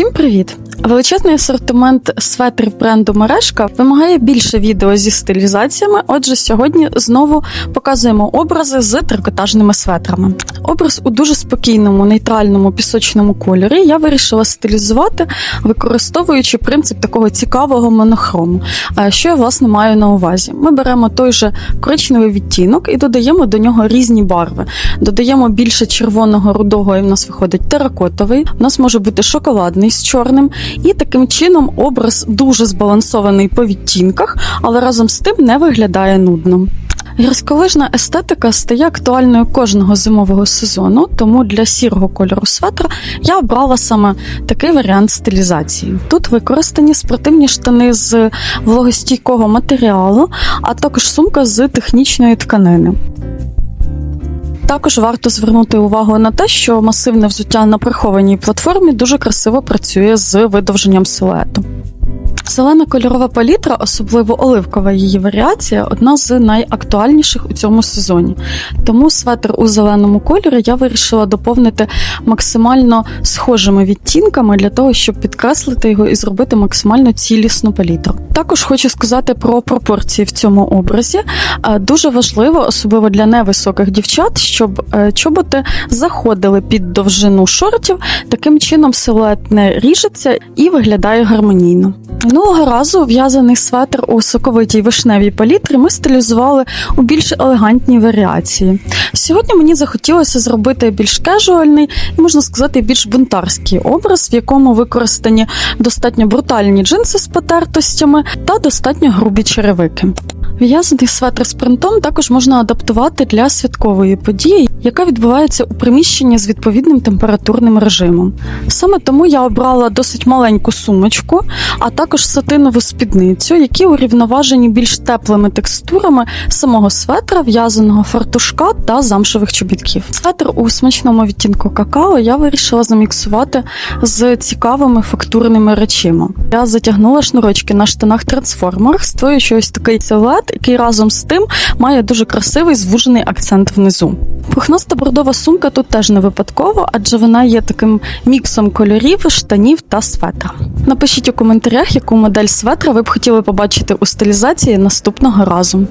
Всім привіт! Величезний асортимент светрів бренду Мережка вимагає більше відео зі стилізаціями. Отже, сьогодні знову показуємо образи з трикотажними светрами. Образ у дуже спокійному нейтральному пісочному кольорі я вирішила стилізувати, використовуючи принцип такого цікавого монохрому. Що я власне маю на увазі? Ми беремо той же коричневий відтінок і додаємо до нього різні барви. Додаємо більше червоного рудого, і в нас виходить теракотовий. У нас може бути шоколадний з чорним. І таким чином образ дуже збалансований по відтінках, але разом з тим не виглядає нудно. Гірськолижна естетика стає актуальною кожного зимового сезону, тому для сірого кольору светра я обрала саме такий варіант стилізації. Тут використані спортивні штани з вологостійкого матеріалу, а також сумка з технічної тканини. Також варто звернути увагу на те, що масивне взуття на прихованій платформі дуже красиво працює з видовженням силуету. Зелена кольорова палітра, особливо оливкова її варіація, одна з найактуальніших у цьому сезоні. Тому светр у зеленому кольорі я вирішила доповнити максимально схожими відтінками для того, щоб підкреслити його і зробити максимально цілісну палітру. Також хочу сказати про пропорції в цьому образі. Дуже важливо, особливо для невисоких дівчат, щоб е, чоботи заходили під довжину шортів. Таким чином силует не ріжеться і виглядає гармонійно. Минулого разу в'язаний светр у соковитій вишневій палітрі ми стилізували у більш елегантній варіації. Сьогодні мені захотілося зробити більш кежуальний і можна сказати більш бунтарський образ, в якому використані достатньо брутальні джинси з потертостями та достатньо грубі черевики. В'язаний светр з принтом також можна адаптувати для святкової події, яка відбувається у приміщенні з відповідним температурним режимом. Саме тому я обрала досить маленьку сумочку, а також сатинову спідницю, які урівноважені більш теплими текстурами самого светра, в'язаного фартушка та замшевих чобітків. Светр у смачному відтінку какао я вирішила заміксувати з цікавими фактурними речима. Я затягнула шнурочки на штанах трансформерах, створюючи ось такий силует, який разом з тим має дуже красивий звужений акцент внизу. Пухнаста бордова сумка тут теж не випадково, адже вона є таким міксом кольорів, штанів та светра. Напишіть у коментарях, яку модель светра ви б хотіли побачити у стилізації наступного разу.